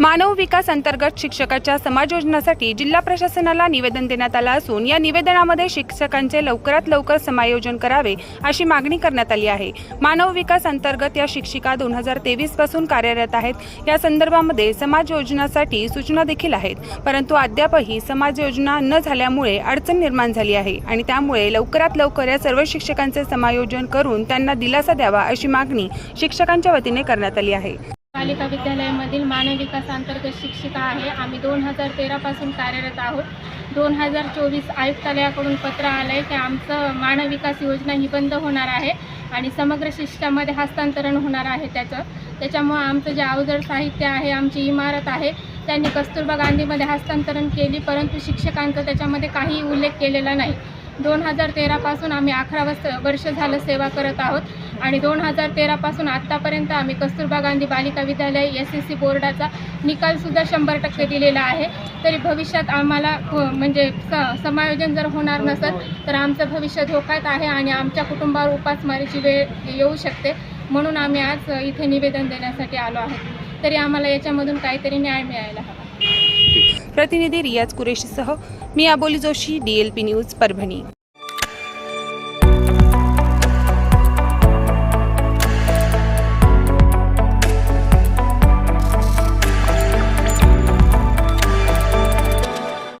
मानव विकास अंतर्गत शिक्षकाच्या समाज योजनासाठी जिल्हा प्रशासनाला निवेदन देण्यात आलं असून या निवेदनामध्ये शिक्षकांचे लवकरात लवकर समायोजन करावे अशी मागणी करण्यात आली आहे. मानव विकास अंतर्गत या शिक्षिका दोन हजार तेवीसपासून कार्यरत आहेत. या संदर्भामध्ये समाज योजनासाठी सूचना देखील आहेत. परंतु अद्यापही समाज योजना न झाल्यामुळे अडचण निर्माण झाली आहे आणि त्यामुळे लवकरात लवकर या सर्व शिक्षकांचे समायोजन करून त्यांना दिलासा द्यावा अशी मागणी शिक्षकांच्या वतीने करण्यात आली आहे. बालिका विद्यालयामधील मानव विकास अंतर्गत शिक्षिका आहे. आम्ही दोन हजार तेरापासून कार्यरत आहोत. दोन हजार चोवीस आयुक्तालयाकडून पत्र आलं आहे की आमचं मानव विकास योजना ही बंद होणार आहे आणि समग्र शिक्षामध्ये हस्तांतरण होणार आहे त्याचं. त्याच्यामुळं आमचं जे अवजड साहित्य आहे आमची इमारत आहे त्यांनी कस्तुरबा गांधीमध्ये हस्तांतरण केली परंतु शिक्षकांचा त्याच्यामध्ये काही उल्लेख केलेला नाही. दोन हजार तेरापासून आम्ही अकरा वर्ष वर्ष झालं सेवा करत आहोत. आणि दोन हजार तेरापासून आत्तापर्यंत आम्ही कस्तुरबा गांधी बालिका विद्यालय एस एस सी बोर्डाचा निकालसुद्धा शंभर टक्के दिलेला आहे. तरी भविष्यात आम्हाला हो, म्हणजे स समायोजन जर होणार नसेल तर आमचं भविष्य धोक्यात आहे आणि आमच्या कुटुंबावर उपासमारीची वेळ येऊ शकते. म्हणून आम्ही आज इथे निवेदन देण्यासाठी आलो आहोत. तरी आम्हाला याच्यामधून काहीतरी न्याय मिळायला हवा. प्रतिनिधी रियाज कुरेशीसह मी अबोली जोशी डीएलपी न्यूज परभणी.